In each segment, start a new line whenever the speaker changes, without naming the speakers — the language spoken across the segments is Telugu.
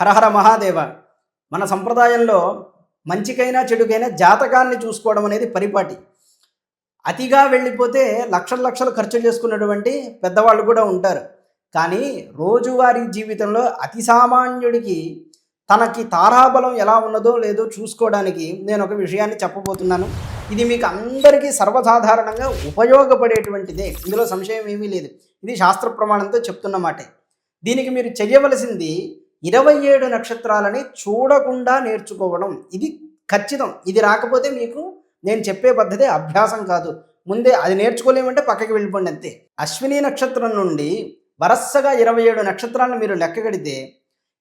హరహర మహాదేవ. మన సంప్రదాయంలో మంచికైనా చెడుకైనా జాతకాన్ని చూసుకోవడం అనేది పరిపాటి. అతిగా వెళ్ళిపోతే లక్షల లక్షలు ఖర్చు చేసుకున్నటువంటి పెద్దవాళ్ళు కూడా ఉంటారు. కానీ రోజువారీ జీవితంలో అతి సామాన్యుడికి తనకి తారాబలం ఎలా ఉన్నదో లేదో చూసుకోవడానికి నేను ఒక విషయాన్ని చెప్పబోతున్నాను. ఇది మీకు అందరికీ సర్వసాధారణంగా ఉపయోగపడేటువంటిదే. ఇందులో సంశయం ఏమీ లేదు. ఇది శాస్త్ర ప్రమాణంతో చెప్తున్నమాటే దీనికి మీరు చేయవలసింది ఇరవై ఏడు నక్షత్రాలని చూడకుండా నేర్చుకోవడం. ఇది ఖచ్చితం. ఇది రాకపోతే మీకు నేను చెప్పే పద్ధతి అభ్యాసం కాదు. ముందే అది నేర్చుకోలేమంటే పక్కకి వెళ్ళిపోండి అంతే. అశ్విని నక్షత్రం నుండి వరసగా ఇరవై ఏడు నక్షత్రాలను మీరు లెక్కగడితే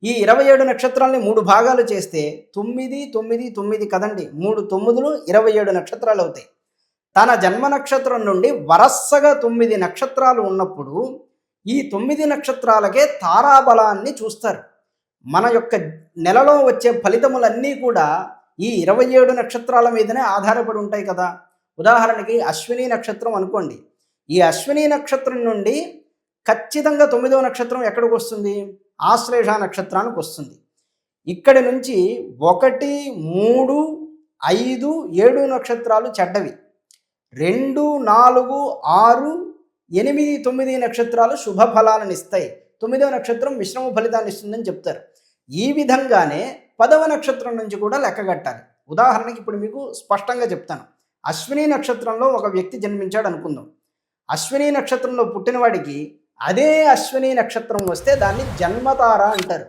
ఈ ఇరవై ఏడు నక్షత్రాలని మూడు భాగాలు చేస్తే తొమ్మిది తొమ్మిది తొమ్మిది కదండి. మూడు తొమ్మిదిలు ఇరవై ఏడు నక్షత్రాలు అవుతాయి. తన జన్మ నక్షత్రం నుండి వరసగా తొమ్మిది నక్షత్రాలు ఉన్నప్పుడు ఈ తొమ్మిది నక్షత్రాలకే తారాబలాన్ని చూస్తారు. మన యొక్క నెలలో వచ్చే ఫలితములన్నీ కూడా ఈ ఇరవై ఏడు నక్షత్రాల మీదనే ఆధారపడి ఉంటాయి కదా. ఉదాహరణకి అశ్విని నక్షత్రం అనుకోండి. ఈ అశ్విని నక్షత్రం నుండి ఖచ్చితంగా తొమ్మిదవ నక్షత్రం ఎక్కడికి వస్తుంది? ఆశ్లేష నక్షత్రానికి వస్తుంది. ఇక్కడి నుంచి ఒకటి మూడు ఐదు ఏడు నక్షత్రాలు చెడ్డవి. రెండు నాలుగు ఆరు ఎనిమిది తొమ్మిది నక్షత్రాలు శుభ ఫలాలను ఇస్తాయి. తొమ్మిదవ నక్షత్రం మిశ్రమ ఫలితాన్ని ఇస్తుందని చెప్తారు. ఈ విధంగానే పదవ నక్షత్రం నుంచి కూడా లెక్కగట్టాలి ఉదాహరణకి ఇప్పుడు మీకు స్పష్టంగా చెప్తాను. అశ్విని నక్షత్రంలో ఒక వ్యక్తి జన్మించాడు అనుకుందాం. అశ్విని నక్షత్రంలో పుట్టినవాడికి అదే అశ్విని నక్షత్రం వస్తే దాన్ని జన్మతార అంటారు.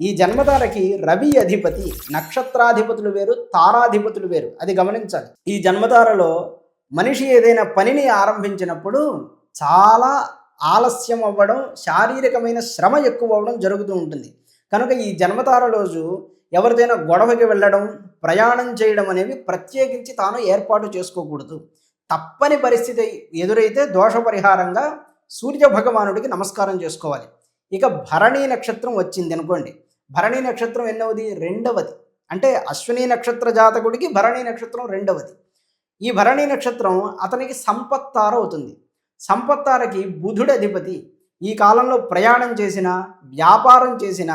ఈ జన్మతారకి రవి అధిపతి నక్షత్రాధిపతులు వేరు తారాధిపతులు వేరు. అది గమనించాలి. ఈ జన్మతారలో మనిషి ఏదైనా పనిని ఆరంభించినప్పుడు చాలా ఆలస్యం అవ్వడం శారీరకమైన శ్రమ ఎక్కువ అవ్వడం జరుగుతూ ఉంటుంది. కనుక ఈ జన్మతార రోజు ఎవరిదైనా గొడవకి వెళ్ళడం ప్రయాణం చేయడం అనేవి ప్రత్యేకించి తాను ఏర్పాటు చేసుకోకూడదు. తప్పని పరిస్థితి ఎదురైతే దోష పరిహారంగా సూర్య భగవానుడికి నమస్కారం చేసుకోవాలి. ఇక భరణీ నక్షత్రం వచ్చింది అనుకోండి. భరణీ నక్షత్రం ఎన్నవది? రెండవది. అంటే అశ్విని నక్షత్ర జాతకుడికి భరణీ నక్షత్రం రెండవది. ఈ భరణీ నక్షత్రం అతనికి సంపత్తార అవుతుంది. సంపత్తారకి బుధుడు అధిపతి ఈ కాలంలో ప్రయాణం చేసిన వ్యాపారం చేసిన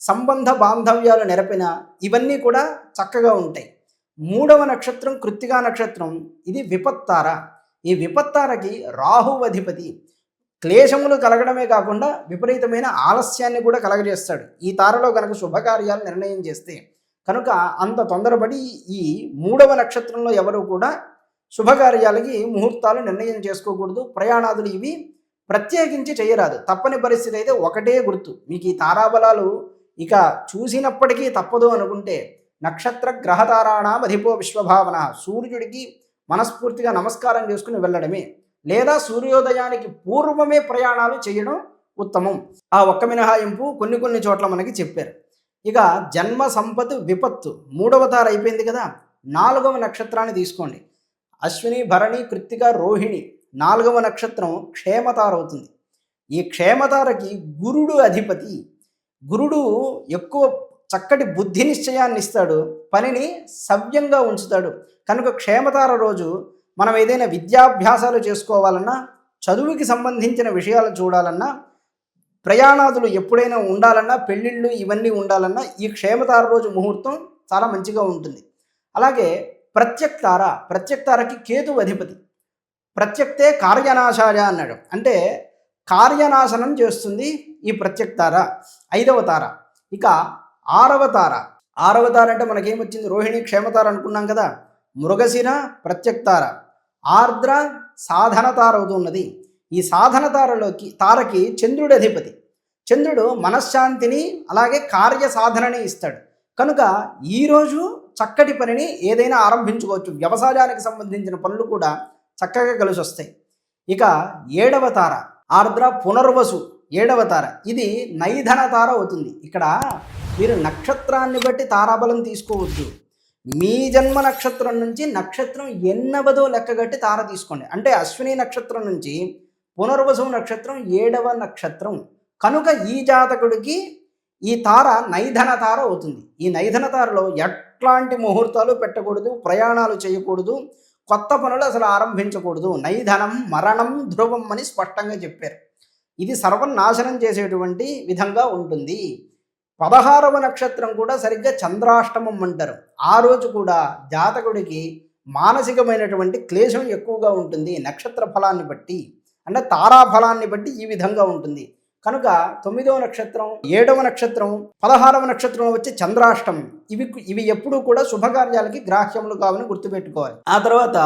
సంబంధ బాంధవ్యాలు నెరపిన ఇవన్నీ కూడా చక్కగా ఉంటాయి. మూడవ నక్షత్రం కృత్తిగా నక్షత్రం ఇది విపత్తార. ఈ విపత్తారకి రాహువు అధిపతి క్లేశములు కలగడమే కాకుండా విపరీతమైన ఆలస్యాన్ని కూడా కలగజేస్తాడు. ఈ తారలో కనుక శుభకార్యాలు నిర్ణయం చేస్తే కనుక అంత తొందరపడి ఈ మూడవ నక్షత్రంలో ఎవరు కూడా శుభకార్యాలకి ముహూర్తాలు నిర్ణయం చేసుకోకూడదు. ప్రయాణాదులు ఇవి ప్రత్యేకించి చేయరాదు. తప్పని పరిస్థితి అయితే ఒకటే గుర్తు. మీకు ఈ తారాబలాలు ఇక చూసినప్పటికీ తప్పదు అనుకుంటే నక్షత్ర గ్రహతారాణం అధిపో విశ్వభావన. సూర్యుడికి మనస్ఫూర్తిగా నమస్కారం చేసుకుని వెళ్ళడమే లేదా సూర్యోదయానికి పూర్వమే ప్రయాణాలు చేయడం ఉత్తమం. ఆ ఒక్క మినహాయింపు కొన్ని కొన్ని చోట్ల మనకి చెప్పారు. ఇక జన్మ సంపత్ విపత్తు మూడవ తార అయిపోయింది కదా. నాలుగవ నక్షత్రాన్ని తీసుకోండి. అశ్విని భరణి కృత్తిక రోహిణి నాలుగవ నక్షత్రం క్షేమతార అవుతుంది. ఈ క్షేమతారకి గురుడు అధిపతి. గురుడు ఎక్కువ చక్కటి బుద్ధి నిశ్చయాన్ని ఇస్తాడు పనిని సవ్యంగా ఉంచుతాడు. కనుక క్షేమతార రోజు మనం ఏదైనా విద్యాభ్యాసాలు చేసుకోవాలన్నా చదువుకి సంబంధించిన విషయాలు చూడాలన్నా ప్రయాణాదులు ఎప్పుడైనా ఉండాలన్నా పెళ్ళిళ్ళు ఇవన్నీ ఉండాలన్నా ఈ క్షేమతార రోజు ముహూర్తం చాలా మంచిగా ఉంటుంది. అలాగే ప్రత్యక్తార? ప్రత్యక్తారకి కేతు అధిపతి. ప్రత్యక్తే కార్యనాశాయ అన్నాడు. అంటే కార్యనాశనం చేస్తుంది ఈ ప్రత్యక్తార ఐదవ తార. ఇక ఆరవ తార. ఆరవ తార అంటే మనకేమొచ్చింది? రోహిణి క్షేమతార అనుకున్నాం కదా. మృగశిర ప్రత్యక్తార. ఆర్ద్ర సాధన తార అవుతున్నది. ఈ సాధన తారలోకి తారకి చంద్రుడి అధిపతి. చంద్రుడు మనశ్శాంతిని అలాగే కార్య సాధనని ఇస్తాడు. కనుక ఈరోజు చక్కటి పనిని ఏదైనా ఆరంభించుకోవచ్చు. వ్యవసాయానికి సంబంధించిన పనులు కూడా చక్కగా కలిసి వస్తాయి. ఇక ఏడవ తార ఆర్ద్ర పునర్వసు ఏడవ తార. ఇది నైధన తార అవుతుంది. ఇక్కడ మీరు నక్షత్రాన్ని బట్టి తారాబలం తీసుకోవద్దు. మీ జన్మ నక్షత్రం నుంచి నక్షత్రం ఎన్నవదో లెక్కగట్టి తార తీసుకోండి. అంటే అశ్విని నక్షత్రం నుంచి పునర్వసు నక్షత్రం ఏడవ నక్షత్రం. కనుక ఈ జాతకుడికి ఈ తార నైధన తార అవుతుంది. ఈ నైధన తారలో ఎట్లాంటి ముహూర్తాలు పెట్టకూడదు ప్రయాణాలు చేయకూడదు కొత్త పనులు అసలు ఆరంభించకూడదు. నైధనం మరణం ధ్రువం అని స్పష్టంగా చెప్పారు. ఇది సర్వనాశనం చేసేటువంటి విధంగా ఉంటుంది. పదహారవ నక్షత్రం కూడా సరిగ్గా చంద్రాష్టమం అంటారు. ఆ రోజు కూడా జాతకుడికి మానసికమైనటువంటి క్లేశం ఎక్కువగా ఉంటుంది. నక్షత్ర ఫలాన్ని బట్టి అంటే తారా ఫలాన్ని బట్టి ఈ విధంగా ఉంటుంది. కనుక తొమ్మిదవ నక్షత్రం ఏడవ నక్షత్రం పదహారవ నక్షత్రం వచ్చి చంద్రాష్టం. ఇవి ఇవి ఎప్పుడూ కూడా శుభకార్యాలకి గ్రాహ్యములు కావని గుర్తుపెట్టుకోవాలి. ఆ తర్వాత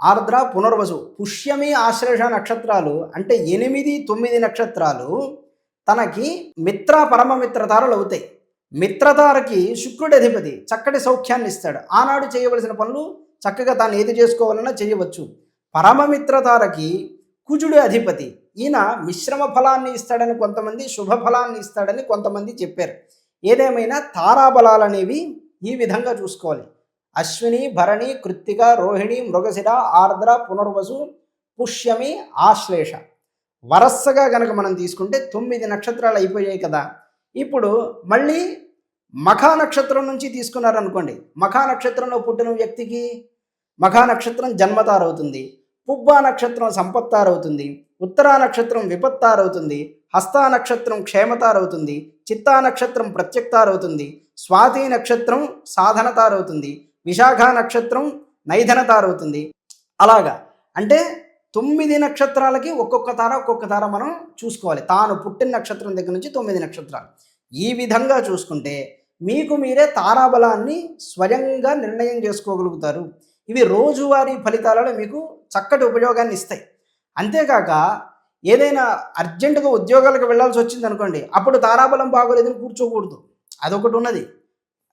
ఆర్ద్ర పునర్వసు పుష్యమి ఆశ్లేష నక్షత్రాలు అంటే ఎనిమిది తొమ్మిది నక్షత్రాలు తనకి మిత్ర పరమమిత్రతారలు అవుతాయి. మిత్రతారకి శుక్రుడి అధిపతి చక్కటి సౌఖ్యాన్ని ఇస్తాడు. ఆనాడు చేయవలసిన పనులు చక్కగా తాను ఏది చేసుకోవాలన్నా చేయవచ్చు. పరమమిత్రతారకి కుజుడు అధిపతి. ఈయన మిశ్రమ ఫలాన్ని ఇస్తాడని కొంతమంది శుభ ఫలాన్ని ఇస్తాడని కొంతమంది చెప్పారు. ఏదేమైనా తారాబలాలు అనేవి ఈ విధంగా చూసుకోవాలి. అశ్విని భరణి కృత్తిక రోహిణి మృగశిర ఆర్ద్ర పునర్వసు పుష్యమి ఆశ్లేష. వరసగా గనక మనం తీసుకుంటే తొమ్మిది నక్షత్రాలు అయిపోయాయి కదా. ఇప్పుడు మళ్ళీ మఖా నక్షత్రం నుంచి తీసుకున్నారనుకోండి. మఖా నక్షత్రంలో పుట్టిన వ్యక్తికి మఖా నక్షత్రం జన్మతారవుతుంది. పుబ్బా నక్షత్రం సంపత్తారవుతుంది ఉత్తరా నక్షత్రం విపత్తారవుతుంది హస్తా నక్షత్రం క్షేమతారవుతుంది చిత్తా నక్షత్రం ప్రత్యక్తారవుతుంది స్వాతి నక్షత్రం సాధనతారవుతుంది విశాఖ నక్షత్రం నైధనతారవుతుంది. అలాగా. అంటే తొమ్మిది నక్షత్రాలకి ఒక్కొక్క తార ఒక్కొక్క తార మనం చూసుకోవాలి. తాను పుట్టిన నక్షత్రం దగ్గర నుంచి తొమ్మిది నక్షత్రాలు. ఈ విధంగా చూసుకుంటే మీకు మీరే తారాబలాన్ని స్వయంగా నిర్ణయం చేసుకోగలుగుతారు. ఇవి రోజువారీ ఫలితాలలో మీకు చక్కటి ఉపయోగాన్ని ఇస్తాయి. అంతేకాక ఏదైనా అర్జెంటుగా ఉద్యోగాలకు వెళ్ళాల్సి వచ్చింది అనుకోండి అప్పుడు తారాబలం బాగోలేదని కూర్చోకూడదు. అదొకటి ఉన్నది.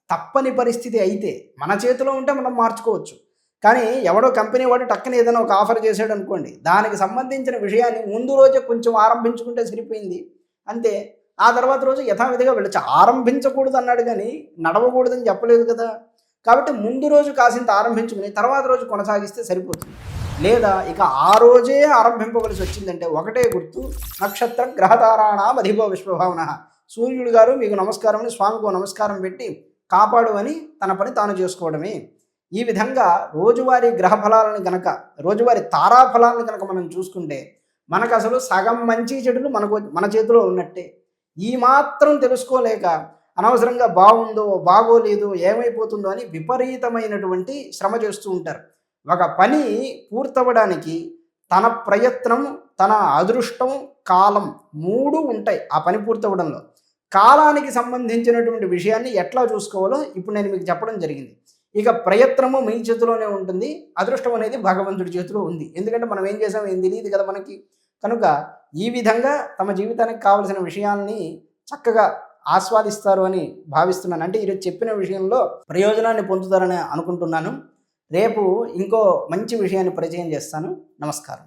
తప్పని పరిస్థితి అయితే మన చేతిలో ఉంటే మనం మార్చుకోవచ్చు. కానీ ఎవడో కంపెనీ వాడు టక్కన ఏదైనా ఒక ఆఫర్ చేశాడు అనుకోండి దానికి సంబంధించిన విషయాన్ని ముందు రోజే కొంచెం ఆరంభించుకుంటే సరిపోయింది. అంతే. ఆ తర్వాత రోజు యథావిధిగా వెళ్ళచ్చు. ఆరంభించకూడదు అన్నాడు కానీ నడవకూడదని చెప్పలేదు కదా. కాబట్టి ముందు రోజు కాసింత ఆరంభించుకుని తర్వాత రోజు కొనసాగిస్తే సరిపోతుంది. లేదా ఇక ఆ రోజే ఆరంభింపవలసి వచ్చిందంటే ఒకటే గుర్తు నక్షత్రం గ్రహతారాణం అధిపో విశ్వభావన. సూర్యుడు గారు మీకు నమస్కారం అని స్వామికి నమస్కారం పెట్టి కాపాడు అని తన పని తాను చేసుకోవడమే. ఈ విధంగా రోజువారీ గ్రహ ఫలాలను గనక రోజువారీ తారా ఫలాలను కనుక మనం చూసుకుంటే మనకు అసలు సగం మంచి చెడులు మనకు మన చేతిలో ఉన్నట్టే. ఈ మాత్రం తెలుసుకోలేక అనవసరంగా బాగుందో బాగోలేదు ఏమైపోతుందో అని విపరీతమైనటువంటి శ్రమ చేస్తూ ఉంటారు. ఒక పని పూర్తవడానికి తన ప్రయత్నం తన అదృష్టం కాలం మూడు ఉంటాయి ఆ పని పూర్తవడంలో. కాలానికి సంబంధించినటువంటి విషయాన్ని ఎట్లా చూసుకోవాలో ఇప్పుడు నేను మీకు చెప్పడం జరిగింది. ఇక ప్రయత్నము మీ చేతిలోనే ఉంటుంది అదృష్టం అనేది భగవంతుడి చేతిలో ఉంది. ఎందుకంటే మనం ఏం చేసాం ఏం తెలియదు కదా మనకి. కనుక ఈ విధంగా తమ జీవితానికి కావలసిన విషయాల్ని చక్కగా ఆస్వాదిస్తారు అని భావిస్తున్నాను. అంటే ఈరోజు చెప్పిన విషయంలో ప్రయోజనాన్ని పొందుతారని అనుకుంటున్నాను. రేపు ఇంకో మంచి విషయాన్ని పరిచయం చేస్తాను. నమస్కారం.